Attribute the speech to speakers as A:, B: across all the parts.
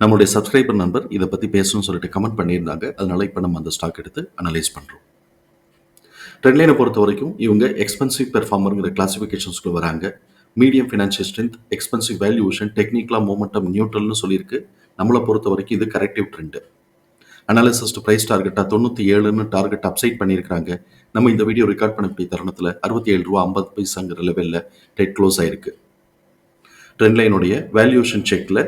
A: நம்மளுடைய சப்ஸ்கிரைபர் நண்பர் இதை பற்றி பேசணும்னு சொல்லிட்டு கமெண்ட் பண்ணியிருந்தாங்க. அதனால இப்போ நம்ம அந்த ஸ்டாக் எடுத்து அனலைஸ் பண்ணுறோம் ட்ரெண்ட்லைனை பொறுத்த வரைக்கும் இவங்க எக்ஸ்பென்சிவ் பெர்ஃபார்மருங்கிற கிளாஸிஃபிகேஷன்ஸ்க்கு வராங்க. Medium financial strength expensive valuation டெக்னிக்கலா மூமெண்டம் நியூட்ரல்னு சொல்லியிருக்கு. நம்மளை பொறுத்த வரைக்கும் இது கரெக்டிவ் ட்ரெண்டு அனாலிசிஸ்ட் ப்ரைஸ் டார்கெட்டாக தொண்ணூற்றி ஏழுன்னு டார்கெட் அப்சைட் பண்ணியிருக்காங்க நம்ம இந்த வீடியோ ரெக்கார்ட் பண்ணக்கூடிய தருணத்தில் அறுபத்தி ஏழு ரூபா ஐம்பது பைசாங்கிற லெவலில் டெட் க்ளோஸ் ஆயிருக்கு. ட்ரெண்ட் லைனுடைய வேல்யூஷன் செக்கில்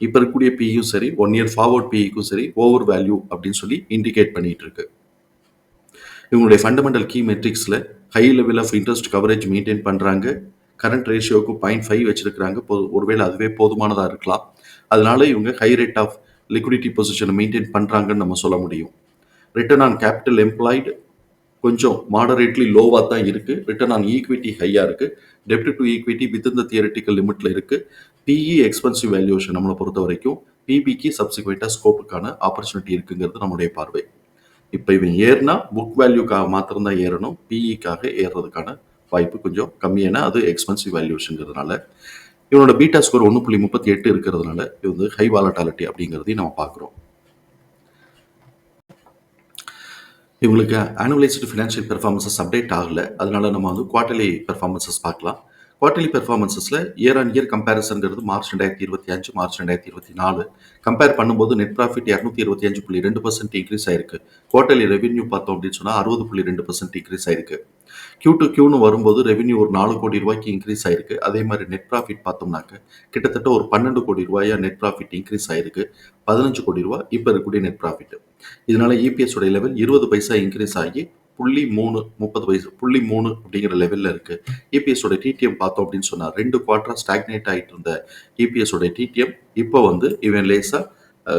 A: இப்போ இருக்கக்கூடிய பியும் சரி ஒன் இயர் ஃபார்வர்ட் பிஇக்கும் சரி ஓவர் வேல்யூ அப்படின்னு சொல்லி இண்டிகேட் பண்ணிட்டு இருக்கு. இவங்களுடைய fundamental key மெட்ரிக்ஸில் high level of interest coverage maintain பண்ணுறாங்க கரண்ட் ரேஷியோவுக்கு பாயிண்ட் ஃபைவ் வச்சிருக்கிறாங்க. போ ஒருவேளை அதுவே போதுமானதாக இருக்கலாம். அதனால இவங்க ஹை ரேட் ஆஃப் லிக்விடிட்டி பொசிஷனை மெயின்டைன் பண்ணுறாங்கன்னு நம்ம சொல்ல முடியும். ரிட்டர்ன் ஆன் கேபிட்டல் எம்ப்ளாய்டு கொஞ்சம் மாடரேட்லி லோவாக தான் இருக்குது ரிட்டர்ன் ஆன் ஈக்விட்டி ஹையாக இருக்குது டெப்ட் டு ஈக்விட்டி வித் இந்த தியரட்டிக்கல் லிமிட்டில் இருக்குது பிஇ எக்ஸ்பென்சிவ் வேல்யூஷன் நம்மளை பொறுத்த வரைக்கும் பிபிக்கு சப்சிக்வெண்ட்டாக ஸ்கோப்புக்கான ஆப்பர்ச்சுனிட்டி இருக்குங்கிறது நம்முடைய பார்வை. இப்போ இவன் ஏறினா புக் வேல்யூக்காக மாத்திரம்தான் ஏறணும் பிஇக்காக ஏறுறதுக்கான வாய்ப்பு கொஞ்சம் கம்மியான அது எக்ஸ்பென்சிவ் வேல்யூஷனுங்கிறதுனால இவனோட பீட்டா ஸ்கோர் ஒன்று புள்ளி முப்பத்தி எட்டு இருக்கிறதுனால இது வந்து ஹை வாலட்டாலிட்டி அப்படிங்கிறதையும் நம்ம பார்க்குறோம். இவங்களுக்கு ஆனுவலைஸ்டு ஃபினான்ஷியல் பெர்ஃபார்மன்சஸ் அப்டேட் ஆகல. அதனால நம்ம வந்து குவார்டர்லி பெர்ஃபார்மன்சஸ் பார்க்கலாம். குவார்டர்லி பெர்ஃபார்மன்ஸஸில் இயர் ஆன் இயர் கம்பேரிசன்கிறது மார்ச் ரெண்டாயிரத்தி இருபத்தி அஞ்சு மார்ச் ரெண்டாயிரத்தி இருபத்தி நாலு. கம்பேர் பண்ணும்போது நெட் ப்ராஃபிட் இரநூத்தி இருபத்தி அஞ்சு புள்ளி ரெண்டு பர்சன்ட் இன்க்ரீஸ் ஆயிருக்கு. குவார்டர்லி ரெவன்யூ பார்த்தோம் அப்படின்னு சொன்னால் அறுபது புள்ளி ரெண்டு பர்சன்ட் இன்க்ரீஸ் ஆயிருக்கு. கியூ டு கியூன்னு வரும்போது ரெவன்யூ ஒரு நாலு கோடி ரூபாய்க்கு இன்க்ரீஸ் ஆயிருக்கு. அதே மாதிரி நெட் ப்ராஃபிட் பார்த்தோம்னாக்க கிட்டத்தட்ட ஒரு பன்னெண்டு கோடி ரூபாயா நெட் ப்ராஃபிட் இன்க்ரீஸ் ஆயிருக்கு. பதினஞ்சு கோடி ரூபாய் இப்போ இருக்கக்கூடிய நெட் ப்ராஃபிட் இதனால இபிஎஸ் உடைய லெவல் இருபது பைசா இன்க்ரீஸ் ஆகி புள்ளி மூணு முப்பது வயசு புள்ளி மூணு அப்படிங்கிற லெவலில் இருக்குது இபிஎஸோட டிடிஎம் பார்த்தோம் அப்படின்னு சொன்னால் ரெண்டு குவார்டரா ஸ்டாக்னேட் ஆகிட்டு இருந்த இபிஎஸோட டிடிஎம் இப்போ வந்து இவன் லேசாக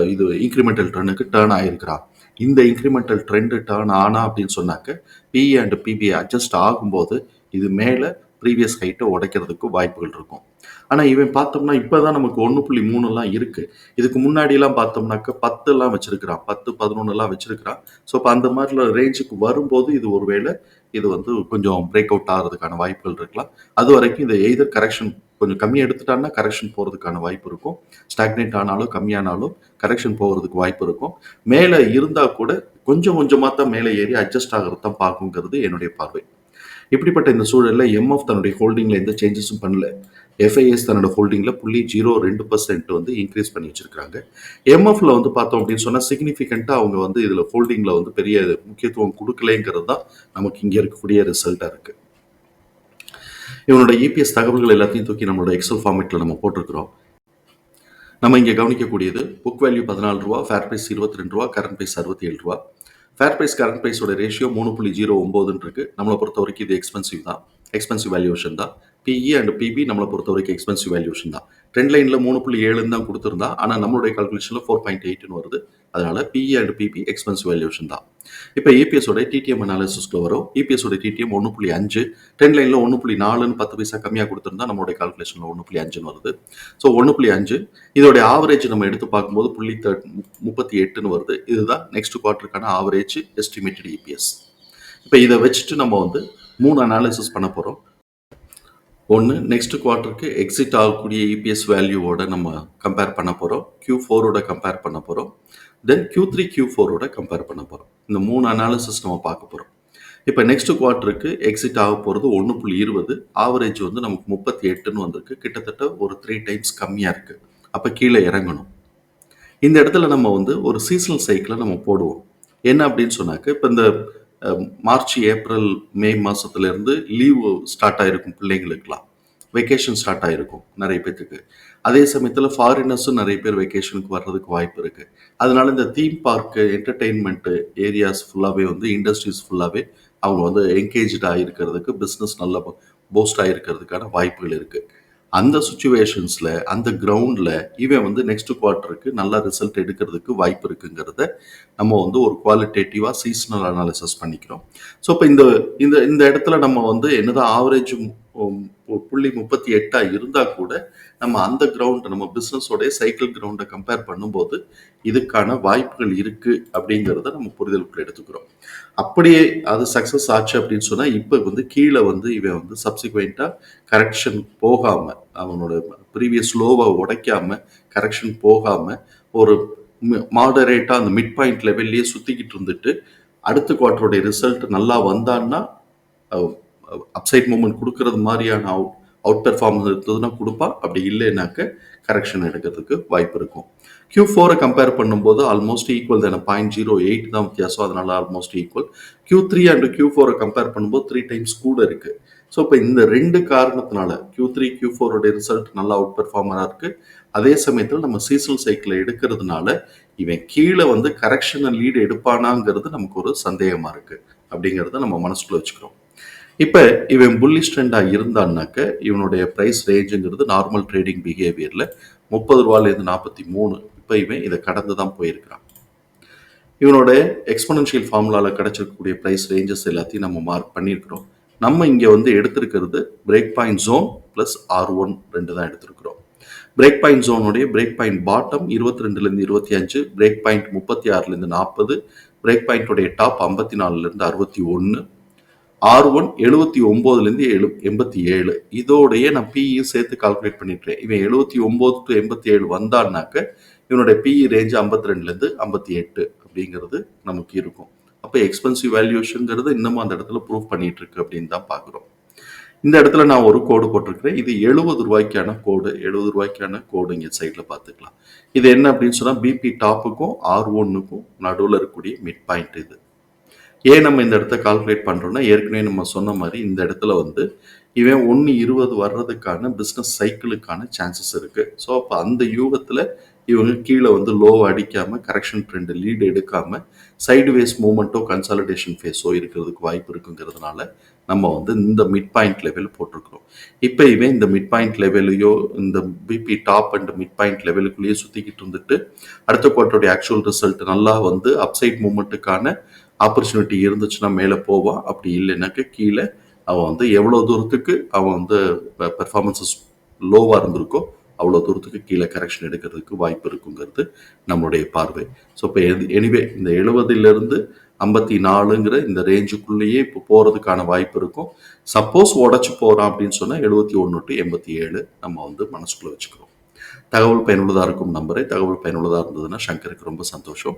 A: இது இன்க்ரிமெண்டல் ட்ரெண்டுக்கு டேர்ன் ஆகிருக்கிறான் இந்த இன்க்ரிமெண்டல் ட்ரெண்டு டேர்ன் ஆனா அப்படின்னு சொன்னாக்க பிஇ அண்ட் பிபிஐ அட்ஜஸ்ட் ஆகும்போது இது மேலே ப்ரீவியஸ் ஹைட்டை உடைக்கிறதுக்கு வாய்ப்புகள் இருக்கும். ஆனால் இவன் பார்த்தோம்னா இப்போ தான் நமக்கு ஒன்று புள்ளி மூணுலாம் இருக்குது இதுக்கு முன்னாடிலாம் பார்த்தோம்னாக்க பத்துலாம் வச்சுருக்கிறான். பத்து பதினொன்றுலாம் வச்சுருக்கிறான். ஸோ இப்போ அந்த மாதிரி ரேஞ்சுக்கு வரும்போது இது ஒருவேளை இது வந்து கொஞ்சம் பிரேக் அவுட் ஆகிறதுக்கான வாய்ப்புகள் இருக்கலாம். அது வரைக்கும் இந்த எய்தர் கரெக்ஷன் கொஞ்சம் கம்மியாக எடுத்துட்டான்னா கரெக்ஷன் போகிறதுக்கான வாய்ப்பு இருக்கும். ஸ்டாக்னேட் ஆனாலும் கம்மியானாலும் கரெக்ஷன் போகிறதுக்கு வாய்ப்பு இருக்கும். மேலே இருந்தால் கூட கொஞ்சம் கொஞ்சமாக தான் மேலே ஏறி அட்ஜஸ்ட் ஆகிறது தான் பார்க்குங்கிறது என்னுடைய பார்வை. இப்படிப்பட்ட இந்த சூழலில் எம்எஃப் தன்னுடைய ஹோல்டிங்கில் எந்த சேஞ்சஸும் பண்ணல. எஃப்ஐஎஸ் தன்னோட ஹோல்டிங்கில் புள்ளி ஜீரோ ரெண்டு பர்சன்ட் வந்து இன்க்ரீஸ் பண்ணி வச்சிருக்காங்க எம்எஃப்ல வந்து பார்த்தோம் அப்படின்னு சொன்னால் சிக்னிஃபிகண்ட்டாக அவங்க வந்து இதில் ஹோல்டிங்கில் வந்து பெரிய முக்கியத்துவம் கொடுக்கலைங்கிறது தான் நமக்கு இங்கே இருக்கக்கூடிய ரிசல்ட்டாக இருக்குது இவனோட இபிஎஸ் தகவல்கள் எல்லாத்தையும் தூக்கி நம்மளோட எக்ஸல் ஃபார்மேட்டில் நம்ம போட்டிருக்கிறோம். நம்ம இங்கே கவனிக்கக்கூடியது புக் வேல்யூ பதினாலு ரூபா ஃபேர் ப்ரைஸ் இருபத்தி ரெண்டு ரூபா கரண்ட் ப்ரைஸ் அறுபத்தி ஏழு ரூபா. ஃபேர் ப்ரைஸ் கரண்ட் ப்ரைஸோட ரேஷியோ மூணு புள்ளி ஜீரோ ஒம்போதுன்னு இருக்கு நம்மளை பொறுத்த வரைக்கும் இது எக்ஸ்பென்சிவ் தான். எக்ஸ்பென்சிவ் வேல்யூஷன் தான். பிஇ அண்ட் பிபி நம்மளை பொறுத்த வரைக்கும் எக்ஸ்பென்சிவ் வேல்யூஷன் தான் ட்ரெண்ட் லைனில் மூணு புள்ளி ஏழுன்னு தான் கொடுத்துருந்தா ஆனால் நம்மளுடைய கால்குலேஷனில் ஃபோர் பாயிண்ட் எயிட்னு வருது. அதனால PE and PB expense valuation தான். இப்போ இபிஎஸோட டிடிஎம் அனாலிசிஸ்ல வரும். இபிஎஸோட டிடிஎம் ஒன்று புள்ளி அஞ்சு டென் லைனில் ஒன்று புள்ளி நாலுன்னு பத்து பைசா கம்மியாக கொடுத்துருந்தா நம்மளுடைய கால்குலேஷனில் ஒன்று புள்ளி அஞ்சுன்னு வருது. ஸோ ஒன்று புள்ளி அஞ்சு இதோடைய ஆவரேஜ் நம்ம எடுத்து பார்க்கும்போது புள்ளி தேர்ட் முப்பத்தி எட்டுன்னு வருது. இதுதான் நெக்ஸ்ட் குவார்ட்டருக்கான ஆவரேஜ் எஸ்டிமேட்டட் இபிஎஸ் இப்போ இதை வச்சுட்டு நம்ம வந்து மூணு அனாலிசிஸ் பண்ண போகிறோம் ஒன்று நெக்ஸ்ட் குவார்ட்டருக்கு எக்ஸிட் ஆகக்கூடிய இபிஎஸ் வேல்யூவோட நம்ம கம்பேர் பண்ண போகிறோம் கியூ ஃபோரோட கம்பேர் பண்ண போகிறோம் தென் கியூ த்ரீ கியூ ஃபோரோட கம்பேர் பண்ண போகிறோம் இந்த மூணு அனாலிசிஸ் நம்ம பார்க்க போகிறோம் இப்போ நெக்ஸ்ட் குவார்ட்டருக்கு எக்ஸிட் ஆக போகிறது ஒன்று புள்ளி இருபது. ஆவரேஜ் வந்து நமக்கு முப்பத்தி எட்டுன்னு வந்திருக்கு. கிட்டத்தட்ட ஒரு த்ரீ டைம்ஸ் கம்மியாக இருக்குது அப்போ கீழே இறங்கணும். இந்த இடத்துல நம்ம வந்து ஒரு சீசனல் சைக்கிளை நம்ம போடுவோம். என்ன அப்படின்னு சொன்னாக்க இப்போ இந்த மார்ச் ஏப்ரல் மே மாதத்துலேருந்து லீவு ஸ்டார்ட் ஆகிருக்கும் பிள்ளைங்களுக்கெல்லாம். வெக்கேஷன் ஸ்டார்ட் ஆகிருக்கும் நிறைய பேர்த்துக்கு அதே சமயத்தில் ஃபாரினர்ஸும் நிறைய பேர் வெக்கேஷனுக்கு வர்றதுக்கு வாய்ப்பு இருக்குது அதனால இந்த தீம் பார்க்கு என்டர்டெயின்மெண்ட்டு ஏரியாஸ் ஃபுல்லாகவே வந்து இண்டஸ்ட்ரீஸ் ஃபுல்லாகவே அவங்க வந்து என்கேஜாக இருக்கிறதுக்கு பிஸ்னஸ் நல்ல போஸ்ட் ஆகிருக்கிறதுக்கான வாய்ப்புகள் இருக்குது அந்த சுச்சுவேஷன்ஸில் அந்த கிரவுண்டில் இவன் வந்து நெக்ஸ்ட் குவார்ட்டருக்கு நல்ல ரிசல்ட் எடுக்கிறதுக்கு வாய்ப்பு இருக்குங்கிறத நம்ம வந்து ஒரு குவாலிட்டேட்டிவாக சீசனல் அனாலிசிஸ் பண்ணிக்கிறோம். ஸோ இப்போ இந்த இந்த இந்த இடத்துல நம்ம வந்து என்னதான் ஆவரேஜ் புள்ளி முப்பத்தி எட்டா இருந்தா கூட நம்ம அந்த கிரவுண்ட் நம்ம பிஸ்னஸோடைய சைக்கிள் கிரவுண்டை கம்பேர் பண்ணும்போது இதுக்கான வாய்ப்புகள் இருக்கு அப்படிங்கிறத நம்ம புரிதலுக்குள்ள எடுத்துக்கிறோம். அப்படியே அது சக்ஸஸ் ஆச்சு அப்படின்னு சொன்னா இப்போ வந்து கீழே வந்து இவன் வந்து சப்சிக்வெண்ட்டா கரெக்ஷன் போகாம அவனோட ப்ரீவியஸ் ஸ்லோவாக உடைக்காம கரெக்ஷன் போகாம ஒரு மாடரேட்டா அந்த மிட் பாயிண்ட் லெவல்லையே சுத்திக்கிட்டு இருந்துட்டு அடுத்த குவார்டருடைய ரிசல்ட் நல்லா வந்தான்னா அப்சைட் மூமெண்ட் கொடுக்கறது மாதிரியான அவுட் அவுட் பெர்ஃபார்மன்ஸ் இருந்ததுன்னா கொடுப்பா. அப்படி இல்லைனாக்க கரெக்ஷன் எடுக்கிறதுக்கு வாய்ப்பு இருக்கும். கியூ ஃபோரை கம்பேர் பண்ணும்போது ஆல்மோஸ்ட் ஈக்குவல் தானே. பாயிண்ட் ஜீரோ எயிட் தான் வித்தியாசம். அதனால almost equal Q three and Q ஃபோரை கம்பேர் பண்ணும்போது த்ரீ டைம்ஸ் கூட இருக்கு. ஸோ இப்போ இந்த ரெண்டு காரணத்தினால கியூ த்ரீ கியூ ஃபோரோடைய ரிசல்ட் நல்லா அவுட் பெர்ஃபார்மராக இருக்கு. அதே சமயத்தில் நம்ம சீசனல் சைக்கிளை எடுக்கிறதுனால இவன் கீழே வந்து கரெக்ஷனை லீடு எடுப்பானாங்கிறது நமக்கு ஒரு சந்தேகமாக இருக்கு. அப்படிங்கிறத நம்ம மனசுக்குள்ள வச்சுக்கிறோம். இப்போ இவன் புல்லிஷ் ட்ரெண்டாக இருந்தான்னாக்க இவனுடைய ப்ரைஸ் ரேஞ்சுங்கிறது நார்மல் ட்ரேடிங் பிஹேவியரில் முப்பது ரூபாலேருந்து நாற்பத்தி மூணு. இப்போ இவன் இதை கடந்து தான் போயிருக்கிறான். இவனோட எக்ஸ்பனன்ஷியல் ஃபார்முலாவில் கிடச்சிருக்கக்கூடிய ப்ரைஸ் ரேஞ்சஸ் எல்லாத்தையும் நம்ம மார்க் பண்ணியிருக்கிறோம். நம்ம இங்கே வந்து எடுத்திருக்கிறது break point zone plus R one ரெண்டு தான் எடுத்திருக்கிறோம். பிரேக் பாயிண்ட் ஜோனுடைய பிரேக் பாயிண்ட் பாட்டம் இருபத்தி ரெண்டுலேருந்து இருபத்தி அஞ்சு பிரேக் பாயிண்ட் முப்பத்தி ஆறுலேருந்து நாற்பது பிரேக் பாயிண்ட்டுடைய டாப் ஐம்பத்தி நாலுலேருந்து அறுபத்தி ஒன்று ஆர் ஒன் எழுபத்தி ஒம்போதுலேருந்து எழு எண்பத்தி ஏழு. இதோடைய நான் பிஇயும் சேர்த்து கால்குலேட் பண்ணிட்டேன். இவன் எழுபத்தி ஒம்பது டு எண்பத்தி ஏழு வந்தான்னாக்க இவனுடைய பிஇ ரேஞ்சு ஐம்பத்தி ரெண்டுலேருந்து ஐம்பத்தி எட்டு அப்படிங்கிறது நமக்கு இருக்கும். அப்போ எக்ஸ்பென்சிவ் வேல்யூஷனுங்கிறது இன்னமும் அந்த இடத்துல ப்ரூவ் பண்ணிட்டு இருக்கு அப்படின்னு தான் பார்க்குறோம் இந்த இடத்துல நான் ஒரு கோடு போட்டிருக்கிறேன். இது எழுபது ரூபாய்க்கான கோடு எழுபது ரூபாய்க்கான கோடு இங்கே சைடில் பார்த்துக்கலாம். இது என்ன அப்படின்னு சொன்னால் பிபி டாப்புக்கும் ஆர் ஒன்னுக்கும் நடுவில் இருக்கக்கூடிய மிட் பாயிண்ட் இது. ஏன் நம்ம இந்த இடத்த கால்குலேட் பண்ணுறோம்னா ஏற்கனவே நம்ம சொன்ன மாதிரி இந்த இடத்துல வந்து இவன் ஒன்று இருபது வர்றதுக்கான பிஸ்னஸ் சைக்கிளுக்கான சான்சஸ் இருக்குது ஸோ அப்போ அந்த யூகத்தில் இவங்க கீழே வந்து லோவை அடிக்காமல் கரெக்ஷன் ட்ரெண்டு லீடு எடுக்காமல் சைடு வேஸ் மூமெண்ட்டோ கன்சாலிடேஷன் ஃபேஸோ இருக்கிறதுக்கு வாய்ப்பு இருக்குங்கிறதுனால நம்ம வந்து இந்த மிட் பாயிண்ட் லெவல் போட்டிருக்கிறோம். இப்போ இவன் இந்த மிட் பாயிண்ட் லெவலையோ இந்த PB top and mid point லெவலுக்குள்ளேயே சுற்றிக்கிட்டு இருந்துட்டு அடுத்த குவார்ட்டருடைய ஆக்சுவல் ரிசல்ட் நல்லா வந்து அப்சைட் மூமெண்ட்டுக்கான ஆப்பர்ச்சுனிட்டி இருந்துச்சுன்னா மேலே போவான் அப்படி இல்லைனாக்கா கீழே அவன் வந்து எவ்வளோ தூரத்துக்கு அவன் வந்து பெர்ஃபார்மன்ஸஸ் லோவாக இருந்திருக்கோ அவ்வளோ தூரத்துக்கு கீழே கரெக்ஷன் எடுக்கிறதுக்கு வாய்ப்பு இருக்குங்கிறது நம்மளுடைய பார்வை. ஸோ இப்போ எனிவே இந்த எழுபதுலேருந்து ஐம்பத்தி நாலுங்கிற இந்த ரேஞ்சுக்குள்ளேயே இப்போ போகிறதுக்கான வாய்ப்பு இருக்கும். சப்போஸ் உடச்சி போகிறான் அப்படின்னு சொன்னால் எழுபத்தி ஒன்று டு எண்பத்தி ஏழு நம்ம வந்து மனசுக்குள்ளே வச்சுக்கிறோம். தகவல் பயனுள்ளதாக இருக்கும் நம்பரை. தகவல் பயனுள்ளதாக இருந்ததுன்னா சங்கருக்கு ரொம்ப சந்தோஷம்.